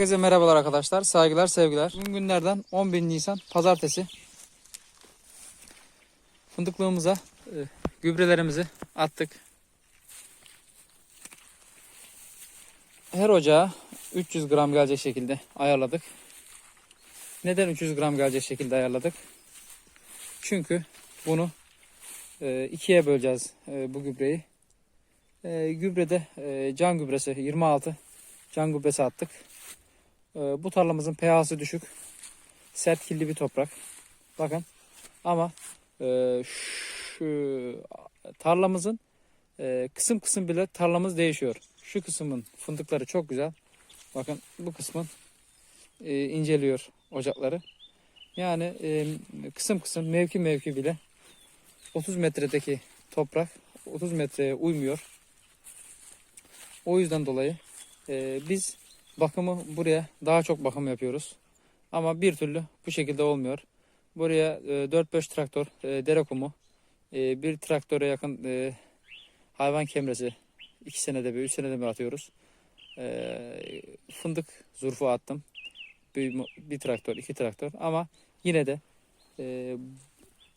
Herkese merhabalar arkadaşlar. Saygılar, sevgiler. Bugün günlerden 11 Nisan Pazartesi. Fındıklığımıza e, gübrelerimizi attık. Her ocağa 300 gram gelecek şekilde ayarladık. Neden 300 gram gelecek şekilde ayarladık? Çünkü bunu e, ikiye böleceğiz e, bu gübreyi. Gübrede can gübresi 26 can gübresi attık. E, bu tarlamızın pH'si düşük. Sert kirli bir toprak. Bakın ama e, şu tarlamızın e, kısım kısım bile tarlamız değişiyor. Şu kısmın fındıkları çok güzel. Bakın bu kısmın e, inceliyor ocakları. Yani kısım kısım mevki mevki bile 30 metredeki toprak 30 metreye uymuyor. O yüzden dolayı e, biz bakımı buraya daha çok bakım yapıyoruz. Ama bir türlü bu şekilde olmuyor. Buraya e, 4-5 traktör e, dere kumu, e, bir traktöre yakın e, hayvan kemresi 2 senede bir, 3 senede bir atıyoruz. E, fındık zurfu attım. Bir, bir traktör, iki traktör ama yine de e,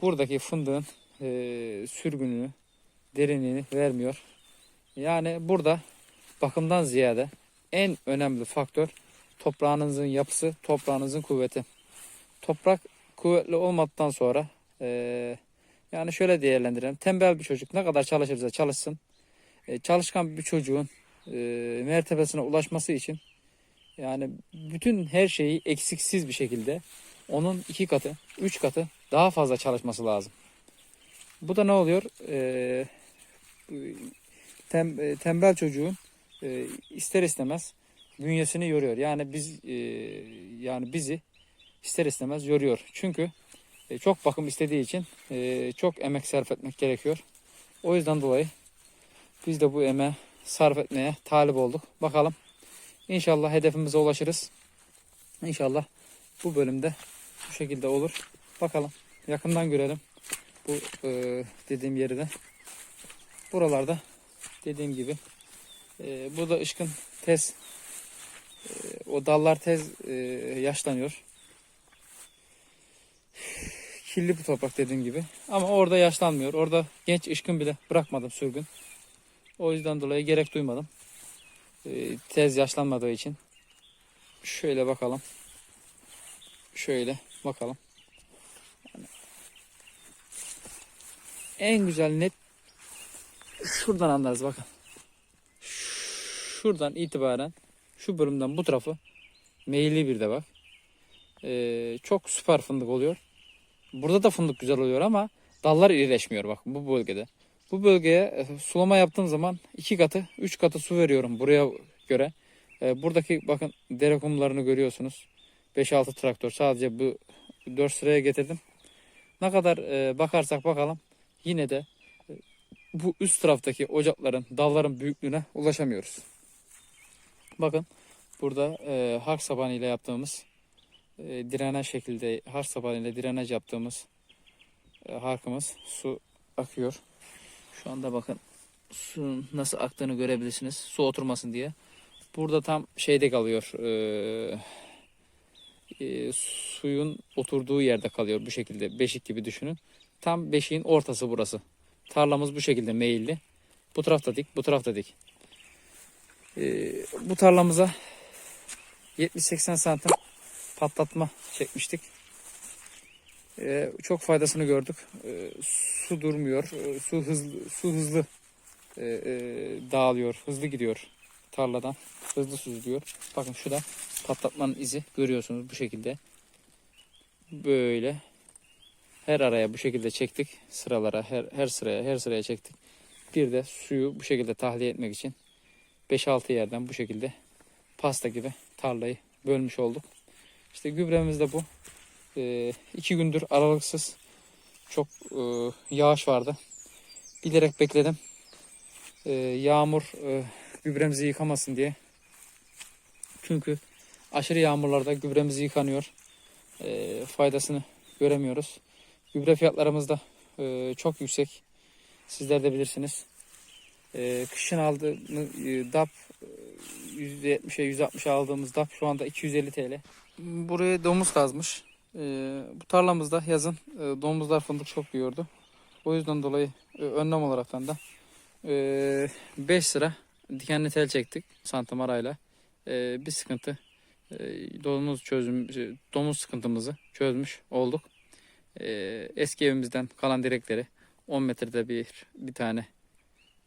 buradaki fındığın e, sürgününü, derinliğini vermiyor. Yani burada bakımdan ziyade en önemli faktör toprağınızın yapısı, toprağınızın kuvveti. Toprak kuvvetli olmadıktan sonra eee, yani şöyle değerlendirelim. Tembel bir çocuk ne kadar çalışırsa çalışsın e, çalışkan bir çocuğun eee, mertebesine ulaşması için yani bütün her şeyi eksiksiz bir şekilde onun iki katı, üç katı daha fazla çalışması lazım. Bu da ne oluyor? Eee, tem- e, tembel çocuğun e, ister istemez bünyesini yoruyor. Yani biz e, yani bizi ister istemez yoruyor. Çünkü e, çok bakım istediği için e, çok emek sarf etmek gerekiyor. O yüzden dolayı biz de bu emeğe sarf etmeye talip olduk. Bakalım. İnşallah hedefimize ulaşırız. İnşallah bu bölümde bu şekilde olur. Bakalım. Yakından görelim. Bu e, dediğim yeri de. Buralarda dediğim gibi e, bu da ışkın tez. E, o dallar tez e, yaşlanıyor. Kirli bir toprak dediğim gibi. Ama orada yaşlanmıyor. Orada genç ışkın bile bırakmadım sürgün. O yüzden dolayı gerek duymadım. E, tez yaşlanmadığı için. Şöyle bakalım. Şöyle bakalım. Yani en güzel net şuradan anlarız bakın şuradan itibaren şu bölümden bu tarafı meyilli bir de bak. Ee, çok süper fındık oluyor. Burada da fındık güzel oluyor ama dallar irileşmiyor bak bu bölgede. Bu bölgeye e, sulama yaptığım zaman iki katı, üç katı su veriyorum buraya göre. Ee, buradaki bakın dere kumlarını görüyorsunuz. 5-6 traktör sadece bu 4 sıraya getirdim. Ne kadar e, bakarsak bakalım yine de e, bu üst taraftaki ocakların, dalların büyüklüğüne ulaşamıyoruz. Bakın burada e, harç sabanı ile yaptığımız e, direnaj şekilde harç sabanı ile direnaj yaptığımız e, harkımız su akıyor. Şu anda bakın suyun nasıl aktığını görebilirsiniz. Su oturmasın diye. Burada tam şeyde kalıyor. E, e, suyun oturduğu yerde kalıyor bu şekilde. Beşik gibi düşünün. Tam beşiğin ortası burası. Tarlamız bu şekilde meyilli. Bu tarafta dik, bu tarafta dik. Ee, bu tarlamıza 70-80 santim patlatma çekmiştik. Ee, çok faydasını gördük. Ee, su durmuyor. Ee, su hızlı su hızlı e, e, dağılıyor. Hızlı gidiyor tarladan. Hızlı süzülüyor. Bakın şurada patlatmanın izi görüyorsunuz bu şekilde. Böyle her araya bu şekilde çektik sıralara her her sıraya her sıraya çektik. Bir de suyu bu şekilde tahliye etmek için 5-6 yerden bu şekilde pasta gibi tarlayı bölmüş olduk. İşte gübremiz de bu. İki gündür aralıksız çok e, yağış vardı. Bilerek bekledim. Ee, yağmur e, gübremizi yıkamasın diye. Çünkü aşırı yağmurlarda gübremizi yıkanıyor. E, faydasını göremiyoruz. Gübre fiyatlarımız da e, çok yüksek. Sizler de bilirsiniz. E, kışın aldığımız e, DAP e, %70'e 160'a aldığımız DAP şu anda 250 TL. Buraya domuz kazmış. E, bu tarlamızda yazın e, domuzlar fındık çok yiyordu. O yüzden dolayı e, önlem olaraktan da 5 sıra dikenli tel çektik santim arayla. E, bir sıkıntı e, domuz çözüm şey, domuz sıkıntımızı çözmüş olduk. E, eski evimizden kalan direkleri 10 metrede bir bir tane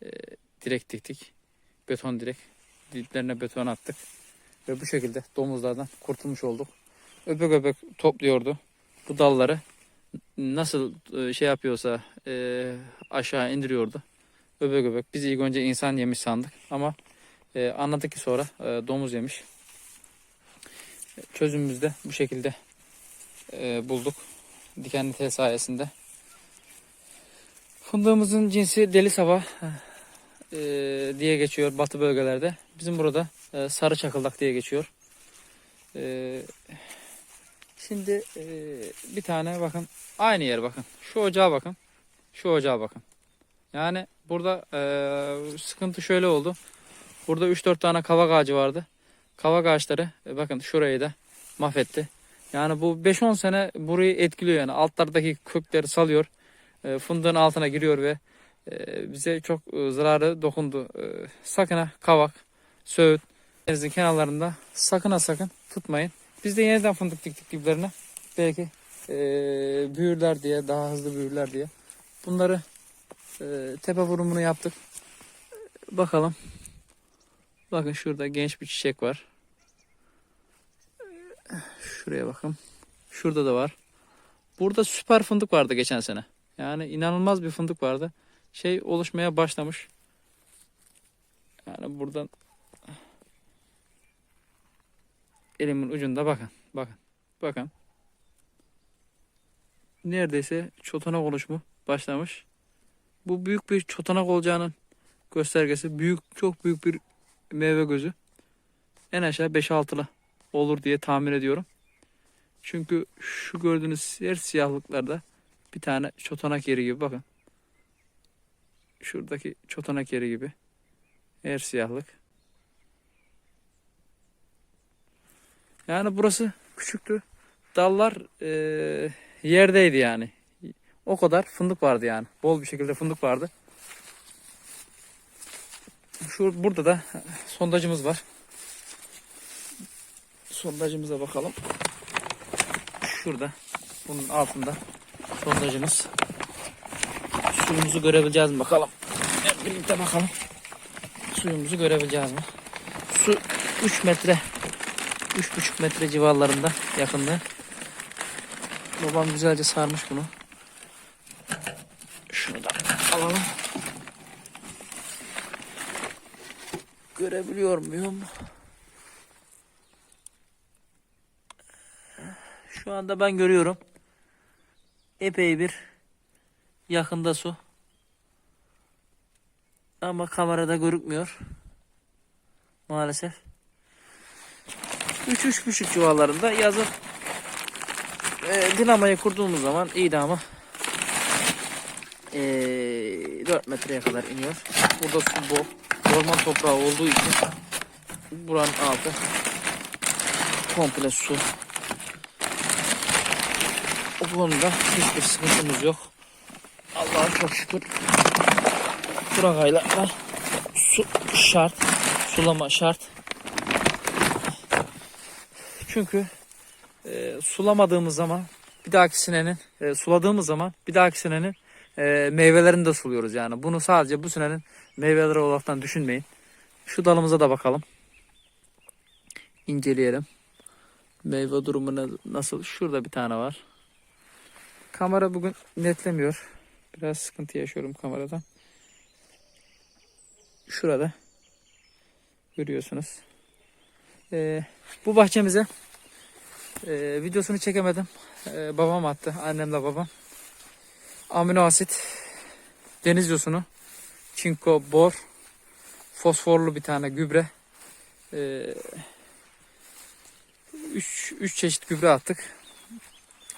e, direk diktik. Beton direk. Diplerine beton attık. Ve bu şekilde domuzlardan kurtulmuş olduk. Öbek öbek topluyordu. Bu dalları nasıl e, şey yapıyorsa e, aşağı indiriyordu. Öbek öbek. Biz ilk önce insan yemiş sandık ama e, anladık ki sonra domuz yemiş. Çözümümüzü de bu şekilde bulduk. Dikenli tel sayesinde. Fındığımızın cinsi deli sava e, diye geçiyor batı bölgelerde. Bizim burada e, sarı çakıldak diye geçiyor. E, şimdi e, bir tane bakın aynı yer bakın. Şu ocağa bakın. Şu ocağa bakın. Yani burada e, sıkıntı şöyle oldu. Burada 3-4 tane kavak ağacı vardı. Kavak ağaçları e, bakın şurayı da mahvetti. Yani bu 5-10 sene burayı etkiliyor yani. Altlardaki kökleri salıyor. E, fındığın altına giriyor ve e, bize çok e, zararı dokundu. E, sakın ha kavak, söğüt denizin kenarlarında sakın ha sakın tutmayın. Biz de yeniden fındık diktik diplerine. Belki e, büyürler diye, daha hızlı büyürler diye. Bunları tepe vurumunu yaptık. Bakalım. Bakın şurada genç bir çiçek var. Şuraya bakın. Şurada da var. Burada süper fındık vardı geçen sene. Yani inanılmaz bir fındık vardı. Şey oluşmaya başlamış. Yani buradan elimin ucunda bakın. Bakın. Bakın. Neredeyse çotanak oluşumu başlamış. Bu büyük bir çotanak olacağının göstergesi. Büyük, çok büyük bir meyve gözü. En aşağı 5-6'lı olur diye tahmin ediyorum. Çünkü şu gördüğünüz her siyahlıklarda bir tane çotanak yeri gibi bakın. Şuradaki çotanak yeri gibi. Her siyahlık. Yani burası küçüktü. Dallar eee, yerdeydi yani. O kadar fındık vardı yani. Bol bir şekilde fındık vardı. Şu burada da sondacımız var. Sondacımıza bakalım. Şurada. Bunun altında sondacımız. Suyumuzu görebileceğiz mi bakalım. Hep birlikte bakalım. Suyumuzu görebileceğiz mi? Su 3 metre 3,5 metre civarlarında yakında. Babam güzelce sarmış bunu. Şunu da alalım. Görebiliyor muyum? Şu anda ben görüyorum. Epey bir yakında su. Ama kamerada görükmüyor. Maalesef. 3-3,5 civarlarında yazın e, dinamayı kurduğumuz zaman iyiydi ama e, 4 metreye kadar iniyor. Burada su bol. Orman toprağı olduğu için buranın altı komple su. Konuda hiçbir sıkıntımız yok. Allah'a çok şükür. Kurakayla su şart. Sulama şart. Çünkü e, sulamadığımız zaman bir dahaki senenin e, suladığımız zaman bir dahaki senenin e, meyvelerini de suluyoruz yani. Bunu sadece bu senenin meyveleri olaraktan düşünmeyin. Şu dalımıza da bakalım. İnceleyelim. Meyve durumu nasıl? Şurada bir tane var. Kamera bugün netlemiyor. Biraz sıkıntı yaşıyorum kameradan. Şurada. Görüyorsunuz. Ee, bu bahçemize e, videosunu çekemedim. Ee, babam attı. Annemle babam. Amino asit, deniz yosunu, çinko, bor, fosforlu bir tane gübre. Ee, üç, üç çeşit gübre attık.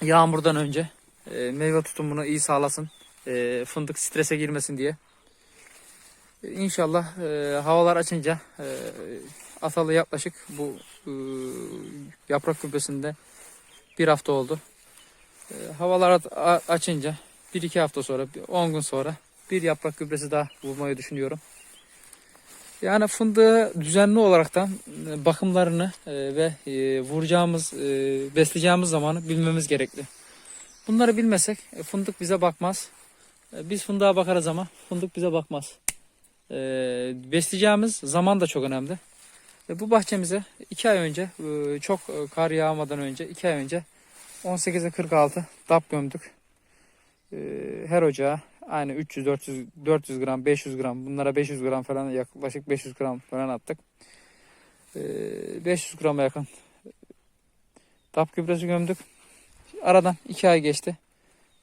Yağmurdan önce e, meyve tutumunu iyi sağlasın. E, fındık strese girmesin diye. E, İnşallah e, havalar açınca e, atalı yaklaşık bu e, yaprak gübresinde bir hafta oldu. E, havalar açınca bir iki hafta sonra, 10 gün sonra bir yaprak gübresi daha vurmayı düşünüyorum. Yani fındığı düzenli olaraktan e, bakımlarını e, ve e, vuracağımız, besleyeceğimiz zamanı bilmemiz gerekli. Bunları bilmesek e, fındık bize bakmaz. E, Biz fındığa bakarız ama fındık bize bakmaz. E, besleyeceğimiz zaman da çok önemli. Bu bahçemize 2 ay önce, çok kar yağmadan önce 2 ay önce 18'e 46 dap gömdük. Her ocağa aynı 300 400 400 gram 500 gram bunlara 500 gram falan yaklaşık 500 gram falan attık. E, 500 grama yakın dap gübresi gömdük. Aradan 2 ay geçti.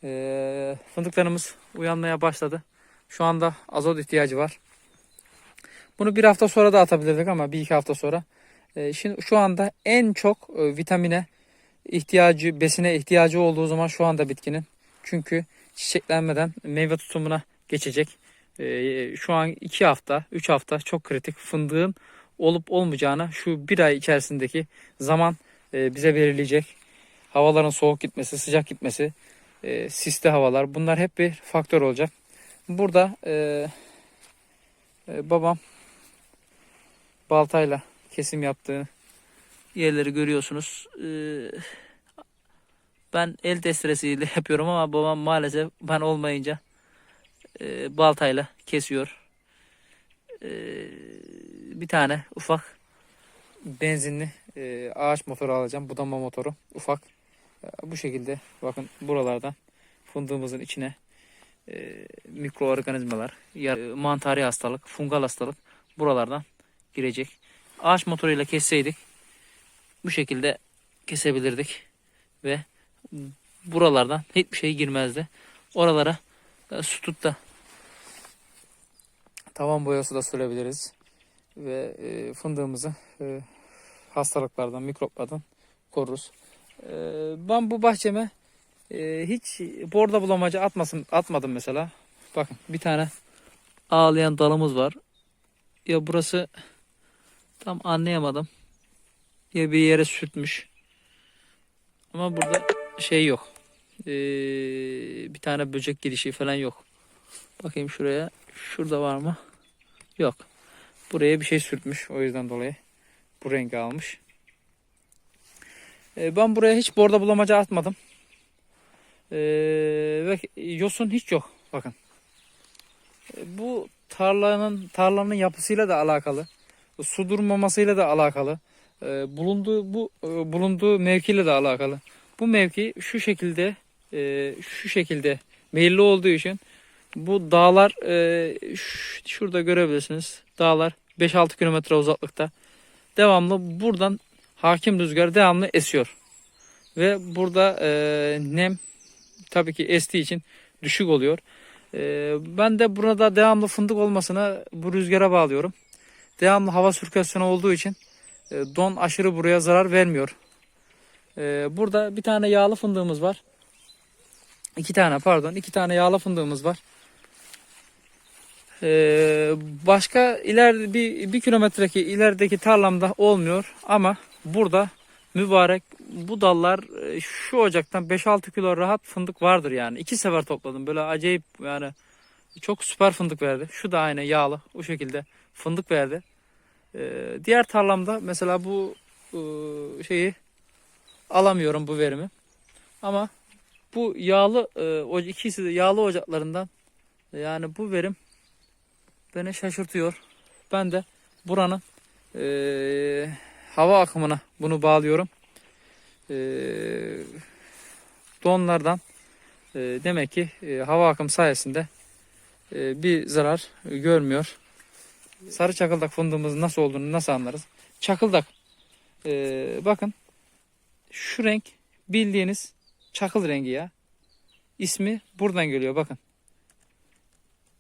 E, fındıklarımız uyanmaya başladı. Şu anda azot ihtiyacı var. Bunu bir hafta sonra da atabilirdik ama bir iki hafta sonra. E, şimdi şu anda en çok e, vitamine ihtiyacı, besine ihtiyacı olduğu zaman şu anda bitkinin. Çünkü çiçeklenmeden meyve tutumuna geçecek. E, şu an iki hafta, üç hafta çok kritik. Fındığın olup olmayacağını şu bir ay içerisindeki zaman e, bize belirleyecek. Havaların soğuk gitmesi, sıcak gitmesi, e, sisli havalar bunlar hep bir faktör olacak. Burada e, e, babam baltayla kesim yaptığı yerleri görüyorsunuz. Ee, ben el testeresiyle yapıyorum ama babam maalesef ben olmayınca e, baltayla kesiyor. Ee, bir tane ufak benzinli e, ağaç motoru alacağım. Budama motoru ufak. E, Bu şekilde bakın buralardan fındığımızın içine e, mikroorganizmalar, e, mantari hastalık, fungal hastalık buralardan girecek. Ağaç motoruyla kesseydik bu şekilde kesebilirdik ve buralardan hiçbir şey girmezdi. Oralara e, su tut da tavan boyası da sürebiliriz ve e, fındığımızı e, hastalıklardan, mikroplardan koruruz. E, ben bu bahçeme e, hiç borda bulamacı atmasın, atmadım mesela. Bakın bir tane ağlayan dalımız var. Ya burası tam anlayamadım. Ya bir yere sürtmüş. Ama burada şey yok. Ee, bir tane böcek girişi falan yok. Bakayım şuraya. Şurada var mı? Yok. Buraya bir şey sürtmüş. O yüzden dolayı bu rengi almış. Ee, ben buraya hiç borda bulamaca atmadım. Ee, ve yosun hiç yok. Bakın. Ee, bu tarlanın tarlanın yapısıyla da alakalı. Su durmamasıyla da alakalı. Ee, bulunduğu bu e, bulunduğu mevkiyle de alakalı. Bu mevki şu şekilde e, şu şekilde meyilli olduğu için bu dağlar e, şurada görebilirsiniz. Dağlar 5-6 kilometre uzaklıkta. Devamlı buradan hakim rüzgar devamlı esiyor. Ve burada e, nem tabii ki estiği için düşük oluyor. E, ben de burada devamlı fındık olmasına bu rüzgara bağlıyorum. Devamlı hava sirkülasyonu olduğu için e, don aşırı buraya zarar vermiyor. E, burada bir tane yağlı fındığımız var. İki tane pardon iki tane yağlı fındığımız var. E, başka ileride bir, bir kilometreki ilerideki tarlamda olmuyor ama burada mübarek bu dallar e, şu ocaktan 5-6 kilo rahat fındık vardır yani. İki sefer topladım böyle acayip yani çok süper fındık verdi. Şu da aynı yağlı o şekilde fındık verdi. Ee, diğer tarlamda mesela bu e, şeyi alamıyorum bu verimi. Ama bu yağlı e, ikisi de yağlı ocaklarından yani bu verim beni şaşırtıyor. Ben de buranın e, hava akımına bunu bağlıyorum. E, donlardan e, demek ki e, hava akım sayesinde e, bir zarar görmüyor. Sarı çakıldak fındığımızın nasıl olduğunu nasıl anlarız? Çakıldak. Ee, bakın şu renk bildiğiniz çakıl rengi ya. İsmi buradan geliyor bakın.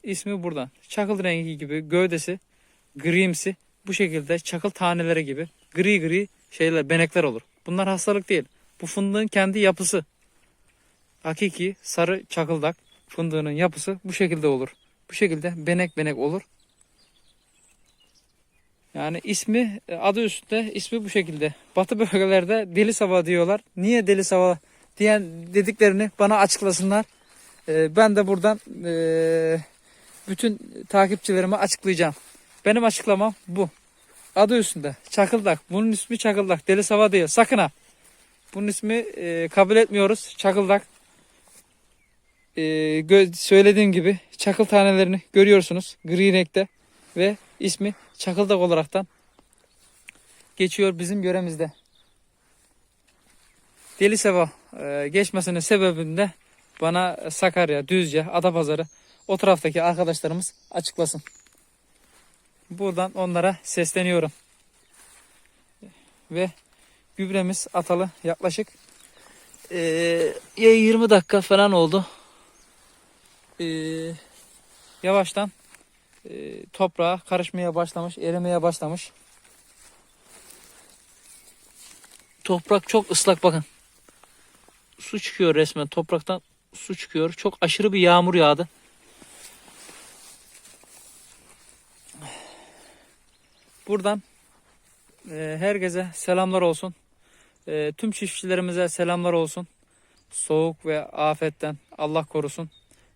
İsmi buradan. Çakıl rengi gibi gövdesi grimsi bu şekilde çakıl taneleri gibi gri gri şeyler benekler olur. Bunlar hastalık değil. Bu fındığın kendi yapısı. Hakiki sarı çakıldak fındığının yapısı bu şekilde olur. Bu şekilde benek benek olur. Yani ismi adı üstünde ismi bu şekilde. Batı bölgelerde deli sava diyorlar. Niye deli sava diyen dediklerini bana açıklasınlar. Ee, ben de buradan ee, bütün takipçilerime açıklayacağım. Benim açıklamam bu. Adı üstünde. Çakıldak. Bunun ismi Çakıldak. Deli sava değil. Sakın ha. Bunun ismi ee, kabul etmiyoruz. Çakıldak. Gö- söylediğim gibi çakıl tanelerini görüyorsunuz. Gri renkte ve ismi Çakıldak olaraktan geçiyor bizim yöremizde. Deli Seva e, geçmesinin sebebinde bana Sakarya, Düzce, Adapazarı o taraftaki arkadaşlarımız açıklasın. Buradan onlara sesleniyorum. Ve gübremiz atalı yaklaşık e, ya 20 dakika falan oldu. E, yavaştan e, toprağa karışmaya başlamış, erimeye başlamış. Toprak çok ıslak bakın. Su çıkıyor resmen topraktan su çıkıyor. Çok aşırı bir yağmur yağdı. Buradan e, herkese selamlar olsun. E, tüm çiftçilerimize selamlar olsun. Soğuk ve afetten Allah korusun.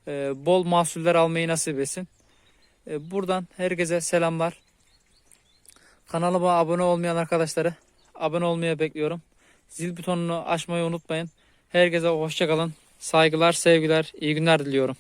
E, bol mahsuller almayı nasip etsin. E, buradan herkese selamlar. Kanalıma abone olmayan arkadaşları abone olmaya bekliyorum. Zil butonunu açmayı unutmayın. Herkese hoşçakalın. Saygılar, sevgiler, iyi günler diliyorum.